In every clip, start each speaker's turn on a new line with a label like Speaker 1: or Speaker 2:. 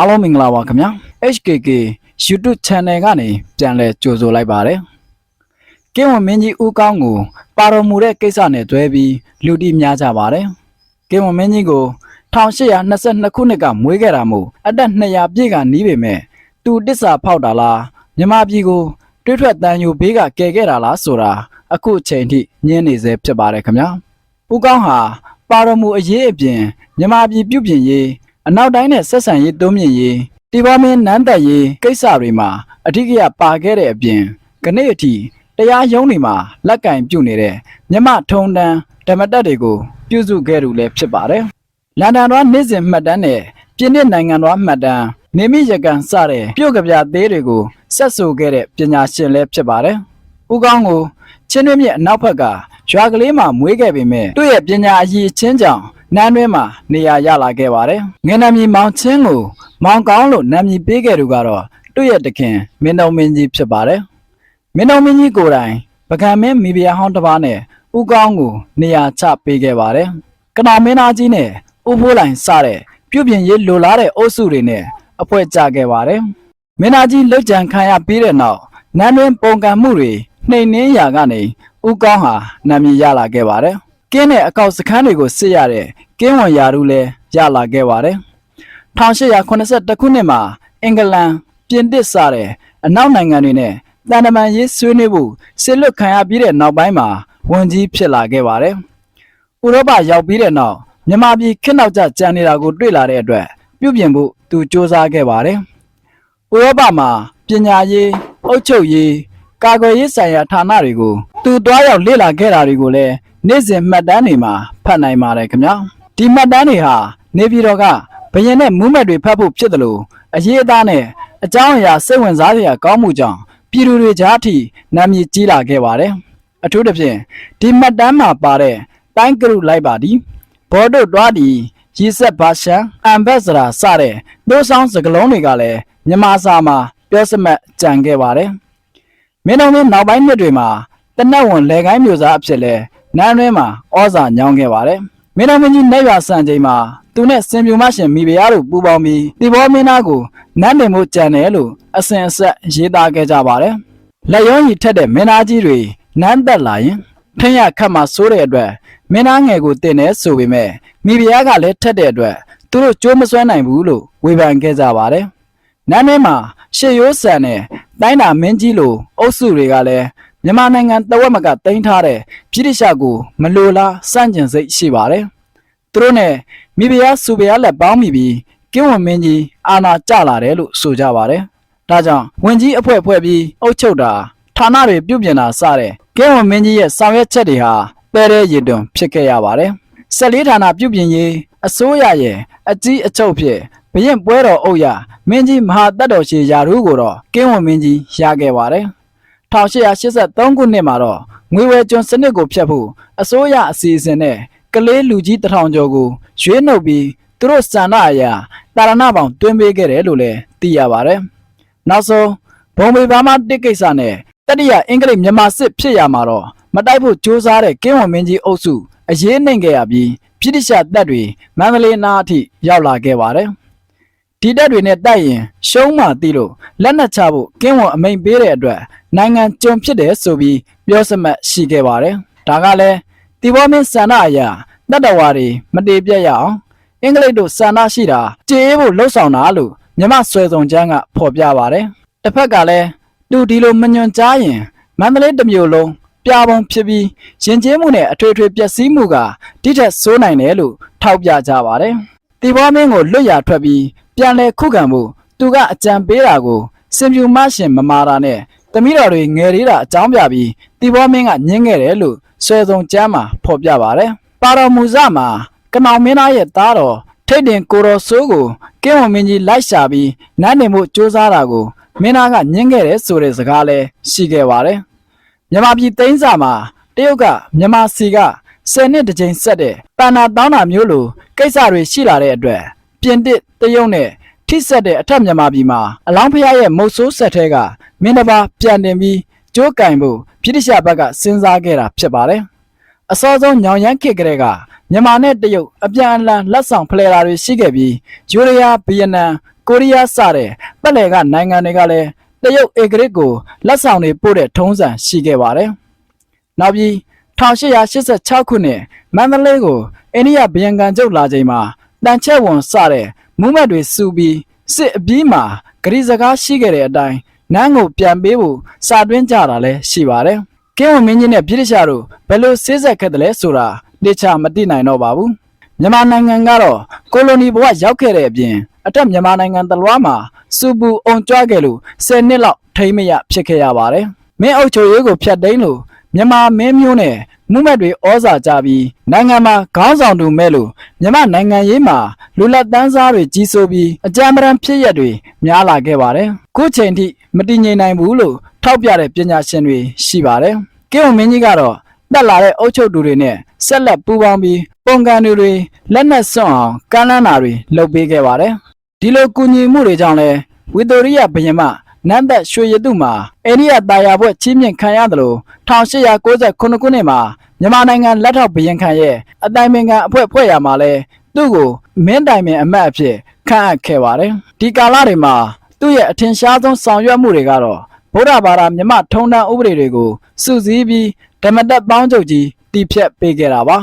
Speaker 1: အားလုံးမင်္ဂလာပါခင်ဗျာ HKK YouTube Channel ကနေပြန်လည်ကြိုဆိုလိုက်ပါတယ်ကင်းဝန်မင်းကြီးဦးကောင်းကို ပါတော်မူတဲ့ကိစ္စနဲ့တွဲပြီးလူတီများကြပါတယ်ကင်းဝန်မင်းကြီးကို1822ခုနှစ်ကမွေးခဲ့တာမို့အသက်200ပြည့်ကနီးပေမဲ့သူတစ္ဆာဖောက်တာလားမြမပြည်ကိုတွေးထွက်တန်ယူဘေးကကယ်ခဲ့တာလားဆိုတာအခုအချိန်ထိညင်းနေစေဖြစ်ပါတယ်ခင်ဗျာဦးကောင်းဟာပါတော်မူအရေးအပြင်မြမပြည်ပြုပြင်ရေး အနောက်တိုင်းနဲ့ဆက်ဆံရေးတိုးမြင့်ရေးတီဘောမင်းနန်းသက်ရေးကိစ္စတွေမှာအထူးကရပါခဲ့တဲ့အပြင်ကနေ့အထိတရားရုံးတွေမှာလက်ကင်ပြုတ်နေတဲ့မြမထုံတန်းဓမ္မတက်တွေကိုပြုစုခဲ့သူလည်းဖြစ်ပါတယ်လန်ဒန်တော်နေ့စဉ်မှတ်တမ်းနဲ့ပြည်နှစ်နိုင်ငံတော်မှတ်တမ်းနေမိရကန်စတဲ့ပြုတ်ကပြသေးတွေကိုဆက်ဆိုခဲ့တဲ့ပညာရှင်လည်းဖြစ်ပါတယ်ဦးကောင်းကိုချင်းတွင်းမြစ်အနောက်ဘက်ကရွာကလေးမှာမွေးခဲ့ပေမဲ့သူ့ရဲ့ပညာအရည်ချင်းကြောင့် နန်းတွင်းမှာနေရာရလာခဲ့ပါတယ်။ငယ်နာမည်မောင်ချင်းကိုမောင်ကောင်းလို့နာမည်ပေးခဲ့သူကတော့သူ့ရဲ့တခင်မင်းတော်မင်းကြီးဖြစ်ပါတယ်။မင်းတော်မင်းကြီးကိုယ်တိုင်ပကံမင်းမိဖုရားဟောင်းတစ်ပါးနဲ့ဦးကောင်းကိုနေရာချပေးခဲ့ပါတယ်။ကနောင်မင်းသားကြီးနဲ့ဦးဖိုးလိုင်စတဲ့ပြုပြင်ရေးလိုလားတဲ့အုပ်စုတွေနဲ့အဖွဲ့ကြခဲ့ပါတယ်။မင်းသားကြီးလွတ်ကြံခံရပြီးတဲ့နောက်နန်းတွင်းပုံကံမှုတွေနှိမ်နှင်းရာကနေဦးကောင်းဟာနာမည်ရလာခဲ့ပါတယ်။ ကင်းတဲ့အကောက်စခန်းတွေကိုစစ်ရတဲ့ကင်းဝန်ယာရုလည်းရလာခဲ့ပါတယ်။1882ခုနှစ်မှာအင်္ဂလန်ပြင်သစ်စတဲ့အနောက်နိုင်ငံတွေနဲ့တန်တမန်ရေးဆွေးနွေးဖို့စစ်လွတ်ခံရပြီးတဲ့နောက်ပိုင်းမှာဝန်ကြီးဖြစ်လာခဲ့ပါတယ်။ဥရောပရောက်ပြီးတဲ့နောက်မြန်မာပြည်ခေတ်နောက်ကျကြံနေတာကိုတွေ့လာတဲ့အတွက်ပြုပြင်ဖို့သူစ조사ခဲ့ပါတယ်။ဥရောပမှာပညာရေးအုပ်ချုပ်ရေးကာကွယ်ရေးဆိုင်ရာဌာနတွေကိုသူတွားရောက်လေ့လာခဲ့တာတွေကိုလည်း နေ့စဉ်မှတ်တမ်းတွေမှာဖတ်နိုင်ပါတယ်ခင်ဗျာဒီမှတ်တမ်းတွေဟာနေပြည်တော်ကဘရင်နဲ့မူးမက်တွေဖတ်ဖို့ဖြစ်တယ်လို့အရေးအသားနဲ့အကြောင်းအရာစိတ်ဝင်စားစရာကောင်းမှုကြောင့်ပြည်သူတွေကြားအထိနာမည်ကြီးလာခဲ့ပါတယ်အထူးသဖြင့်ဒီမှတ်တမ်းမှာပါတဲ့တိုင်းကရုလိုက်ပါဒီဘော်တို့တွားဒီရီဆက်ဘာရှန်အမ်ဘက်ဆရာစတဲ့နှိုးဆောင်စကလုံးတွေကလည်းမြန်မာစာမှာပြောစမှတ်ကြံခဲ့ပါတယ်မင်းတော်မင်းနောက်ပိုင်းနှစ်တွေမှာတနက်ဝန်လေကိုင်းမျိုးစားအဖြစ်လဲ နန်းတွင်းမှာဩဇာညောင်းခဲ့ပါတယ်မင်းတော်မင်းကြီးနေရွာဆန်ချိန်မှာသူနဲ့စင်ပြူမရှင်မိဖုရားတို့ပူးပေါင်းပြီးတီဘောမင်းသားကိုနန်းတင်မှုကြံတယ်လို့အစဉ်အဆက်ရေးသားခဲ့ကြပါတယ်လက်ရောညီထက်တဲ့မင်းသားကြီးတွေနန်းသက်လာရင်ထင်းရခတ်မှဆိုးတဲ့အတွက်မင်းသားငယ်ကိုတင်တယ်ဆိုပေမဲ့မိဖုရားကလည်းထက်တဲ့အတွက်သူတို့ကြိုးမစွမ်းနိုင်ဘူးလို့ဝေဖန်ခဲ့ကြပါတယ်နန်းထဲမှာရှေရိုးဆန်တဲ့တိုင်းတာမင်းကြီးလိုအုပ်စုတွေကလည်း မြန်မာနိုင်ငံတဝက်မကတင်ထားတဲ့ပြည်တိရှကိုမလိုလားစန့်ကျင်စိတ်ရှိပါတယ်။သူတို့နဲ့မိဖုရားစုဖုရားလက်ပေါင်းမိပြီးကင်းဝန်မင်းကြီးအာနာကျလာတယ်လို့ဆိုကြပါတယ်။ဒါကြောင့်ဝင်ကြီးအဖွဲ့ဖွဲ့ပြီးအုပ်ချုပ်တာဌာနတွေပြုပြင်တာစတဲ့ကင်းဝန်မင်းကြီးရဲ့ဆောင်ရွက်ချက်တွေဟာပဲတဲ့ရည်တွင်ဖြစ်ခဲ့ရပါတယ်။၁၄ဌာနပြုပြင်ရေးအစိုးရရဲ့အကြီးအချုပ်ဖြစ်ဘရင်ပွဲတော်အုပ်ရမင်းကြီးမဟာတတ်တော်ရှည်ယာရုကိုတော့ကင်းဝန်မင်းကြီးရခဲ့ပါတယ်။ 1883ခုနှစ်မှာတော့ငွေဝယ်ကျွန်းစနစ်ကိုဖျက်ဖို့အစိုးရအစီအစဉ်နဲ့ကလေးလူကြီးတထောင်ကျော်ကိုရွေးနှုတ်ပြီးသူတို့စန္ဒအရာတာရဏပေါင်တွင်းပေးခဲ့တယ်လို့လည်းသိရပါတယ်။နောက်ဆုံးဘုံမေဘာမတစ်ကိစ္စနဲ့တတိယအင်္ဂလိပ်မြန်မာစစ်ဖြစ်ရမှာတော့မတိုက်ဖို့ကြိုးစားတဲ့ကင်းဝန်မင်းကြီးအုပ်စုအရေးနှိမ်ခဲ့ရပြီးပြည်တိရှတပ်တွေမန္တလေးနားအထိရောက်လာခဲ့ပါတယ်။ ဒီတပ်တွေနဲ့တိုက်ရင်ရှုံးမှသိလို့လက်နက်ချဖို့ကင်းဝန်အမိန်ပေးတဲ့အတွက်နိုင်ငံကြုံဖြစ်တယ်ဆိုပြီးပြောစမှတ်ရှိခဲ့ပါတယ်။ဒါကလည်းတီဘောမင်းဆန္ဒအရာတတ္တဝါတွေမတေပြတ်ရအောင်အင်္ဂလိပ်တို့ဆန္ဒရှိတာကြေးဖို့လှုံ့ဆော်တာလို့မြမဆွဲဆောင်ချမ်းကဖော်ပြပါတယ်။တစ်ဖက်ကလည်းသူဒီလိုမညွန်ကြားရင်မန္တလေးတစ်မျိုးလုံးပြပုံဖြစ်ပြီးရင်ကျေးမှုနဲ့အထွေထွေပျက်စီးမှုကတိထက်ဆိုးနိုင်တယ်လို့ထောက်ပြကြပါတယ်။တီဘောမင်းကိုလွတ်ရထွက်ပြီး ပြန်လဲခုခံဖို့သူကအကြံပေးတာကိုစင်ပြူမရှင်မမာတာနဲ့တမိတော်တွေငယ်လေးတာအကြောင်းပြပြီးတီဘောမင်းကညင်းခဲ့တယ်လို့ဆွဲဆောင်ကျမ်းမှာဖော်ပြပါတယ်။ပါတော်မူဇမှာကနောင်မင်းသားရဲ့သားတော်ထိတ်တင်ကိုတော်စိုးကိုကင်းဝန်မင်းကြီးလိုက်ရှာပြီးနန်းနေမှုစူးစမ်းတာကိုမင်းသားကညင်းခဲ့တယ်ဆိုတဲ့စကားလည်းရှိခဲ့ပါတယ်။မြန်မာပြည်သိန်းစာမှာတရုတ်ကမြန်မာစီက10နှစ်တစ်ကြိမ်ဆက်တဲ့ပန္နာတောင်းတာမျိုးလိုကိစ္စတွေရှိလာတဲ့အတွက် ပြင်တစ်တရုတ်နဲ့ထိဆက်တဲ့အထက်မြန်မာပြည်မှာအလောင်းဖျားရဲ့မုတ်ဆိုးဆက်ထဲကမင်းတစ်ပါးပြန်တင်ပြီးကျိုးကင်ဖို့ပြည်တိရှဘက်ကစဉ်းစားခဲ့တာဖြစ်ပါတယ်။အစောဆုံးညောင်ရမ်းခေတ်ကလေးကမြန်မာနဲ့တရုတ်အပြန်အလှန်လက်ဆောင်ဖလှယ်တာတွေရှိခဲ့ပြီးယူရီးယားဗီယက်နမ်ကိုရီးယားစတဲ့ပတ်လည်ကနိုင်ငံတွေကလည်းတရုတ်ဧကရစ်ကိုလက်ဆောင်တွေပို့တဲ့ထုံးစံရှိခဲ့ပါတယ်။နောက်ပြီး1886ခုနှစ်မန္တလေးကိုအိန္ဒိယဗယံကန်ကျုပ်လာချိန်မှာ တန်ချက်ဝန်စတဲ့မူးမတ်တွေစုပြီးစစ်အပြီးမှာဂရီစကားရှိခဲ့တဲ့အတိုင်းနန်းကိုပြန်ပေးဖို့စာတွင်းကြတာလည်းရှိပါတယ်။ကင်းဝန်မင်းကြီးနဲ့ဗြိတိရှတို့ဘယ်လိုဆေးဆက်ခဲ့တယ်လဲဆိုတာတေချာမသိနိုင်တော့ပါဘူး။မြန်မာနိုင်ငံကတော့ကိုလိုနီဘဝရောက်ခဲ့တဲ့အပြင်အထက်မြန်မာနိုင်ငံတလွားမှာစူပူအုံကြွားခဲ့လို့10နှစ်လောက်ထိမ့်မရဖြစ်ခဲ့ရပါတယ်။မင်းအုပ်ချုပ်ရေးကိုဖျက်သိမ်းလို့မြန်မာမင်းမျိုးနဲ့ မှုမဲ့တွေဩဇာကြပြီးနိုင်ငံမှာခေါင်းဆောင်တူမဲ့လို့မြန်မာနိုင်ငံရေးမှာလူလက်တန်းစားတွေကြီးစိုးပြီးအကြမ်းပတမ်းဖြစ်ရက်တွေများလာခဲ့ပါတယ်။ခုချိန်ထိမတည်ငြိမ်နိုင်ဘူးလို့ထောက်ပြတဲ့ပညာရှင်တွေရှိပါတယ်။ကင်းဝမင်းကြီးကတော့တက်လာတဲ့အုပ်ချုပ်သူတွေနဲ့ဆက်လက်ပူးပေါင်းပြီးပုံကန်တွေတွေလက်နက်စွန့်အောင်ကမ်းလှမ်းတာတွေလုပ်ပေးခဲ့ပါတယ်။ဒီလိုကူညီမှုတွေကြောင့်လဲဝီတိုရီယာဘယင်မ နန်းသက်ရွှေရတုမှာအိန္ဒိယတာယာဘွဲ့ချင်းမြင့်ခံရတယ်လို့1898ခုနှစ်မှာမြန်မာနိုင်ငံလက်ထောက်ဘယင်ခံရဲ့အတိုင်းပင်ခံအဖွဲ့ဖွဲ့ရမှာလဲသူ့ကိုမင်းတိုင်ပင်အမတ်အဖြစ်ခန့်အပ်ခဲ့ပါတယ်ဒီကာလတွေမှာသူ့ရဲ့အထင်ရှားဆုံးဆောင်ရွက်မှုတွေကတော့ဗုဒ္ဓဘာသာမြမထုံတန်းဥပဒေတွေကိုစုစည်းပြီးဓမ္မတက်ပေါင်းချုပ်ကြီးတည်ဖြတ်ပေးခဲ့တာပါ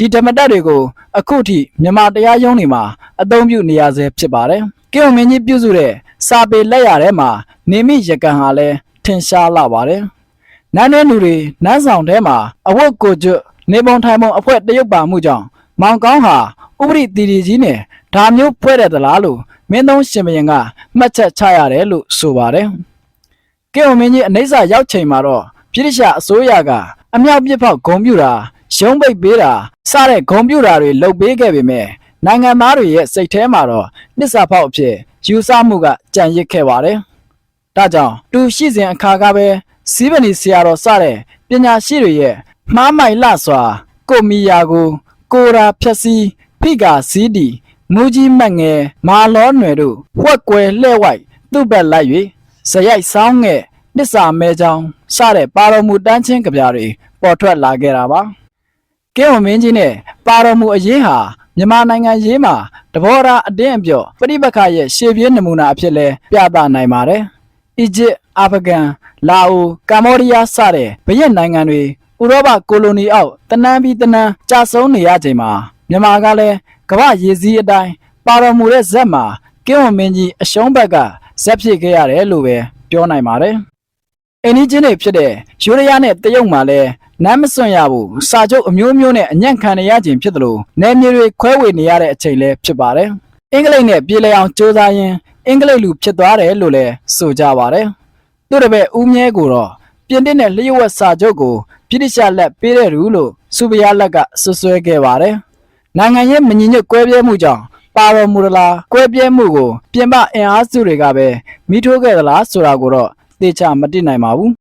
Speaker 1: ဒီဓမ္မတက်တွေကိုအခုထိမြန်မာတရားရုံးတွေမှာအသုံးပြုနေရဆဲဖြစ်ပါတယ်ကင်းဝမင်းကြီးပြုစုတဲ့စာပေလက်ရထဲမှာနေမိရကန်ဟာလည်းထင်ရှားလာပါတယ်နန်းတဲ့လူတွေနန်းဆောင်ထဲမှာအဝတ်ကိုကျွတ်နေပုံထိုင်ပုံအဖွဲတရုပ်ပါမှုကြောင့်မောင်ကောင်းဟာဥပရိတီတီကြီးနဲ့ဒါမျိုးဖွဲ့တဲ့သလားလို့မင်းသုံးရှင်ဘရင်ကမှတ်ချက်ချရတယ်လို့ဆိုပါတယ်ကဲဝမင်းကြီးအနိစ္စရောက်ချိန်မှာတော့ပြိတိရှအစိုးရကအမြောက်ပြစ်ဖောက်ဂုံပြူတာ ရုံးပိတ်ပေးတာစတဲ့ဂုံပြူတာတွေလုပ်ပေးခဲ့ပေမဲ့နိုင်ငံသားတွေရဲ့စိတ်ထဲမှာတော့နစ်စာဖောက်အဖြစ်ယူဆမှုကကြံရစ်ခဲ့ပါတယ်။ဒါကြောင့်သူရှိစဉ်အခါကပဲစီးပနီဆရာတော်စတဲ့ပညာရှိတွေရဲ့မှားမိုင်လှစွာ ကိုမီယာကို ကိုရာဖြက်စီးဖိကာစီးတီမူကြီးမတ်ငယ်မာလောနွယ်တို့ဝက်ကွယ်လှဲ့ဝိုက်သူ့ဘက်လိုက်၍ဇရိုက်ဆောင်းငဲ့နစ်စာမဲချောင်းစတဲ့ပါတော်မူတန်းချင်းကြပြတွေပေါ်ထွက်လာခဲ့တာပါ။ ကဲဝမင်းကြီးနဲ့ပါတော်မူအရေးဟာမြန်မာနိုင်ငံရေးမှာတဘောရာအတင်းအပြော့ပြိပက္ခရဲ့ရှေ့ပြေးနမူနာအဖြစ်လဲပြသနိုင်ပါတယ်။အီဂျစ်၊အာဖဂန်၊လာအို၊ကမ္ဘောဒီးယားစတဲ့ဗယက်နိုင်ငံတွေဥရောပကိုလိုနီအောက်တနန်းပြီးတနန်းကြာဆုံးနေရချိန်မှာမြန်မာကလည်းကမ္ဘာရည်စည်းအတိုင်းပါတော်မူတဲ့ဇက်မှာကင်းဝမင်းကြီးအရှုံးဘက်ကဇက်ဖြစ်ခဲ့ရတယ်လို့ပဲပြောနိုင်ပါတယ်။အင်းကြီးချင်းတွေဖြစ်တဲ့ယူရီးယားနဲ့တရုတ်မှာလည်း နမ်းမစွန့်ရဘူးစာချုပ်အမျိုးမျိုးနဲ့အညံ့ခံနေရခြင်းဖြစ်တယ်လို့နယ်မြေတွေခွဲဝေနေရတဲ့အချိန်လည်းဖြစ်ပါတယ်။အင်္ဂလိပ်နဲ့ပြည်လည်အောင်စူးစမ်းရင်းအင်္ဂလိပ်လူဖြစ်သွားတယ်လို့လည်းဆိုကြပါတယ်။သူ့တပည့်ဦးမြဲကိုတော့ပြင်တစ်နဲ့လျှို့ဝှက်စာချုပ်ကိုပြိတိရှလက်ပေးတဲ့လူလို့စုပရလက်ကဆွဆွဲခဲ့ပါတယ်။နိုင်ငံရေးမညီညွတ်ကွဲပြဲမှုကြောင့်ပါတော်မူလားကွဲပြဲမှုကို ပြင်ပအင်အားစုတွေကပဲမိထိုးခဲ့သလားဆိုတာကိုတော့သေချာမသိနိုင်ပါဘူး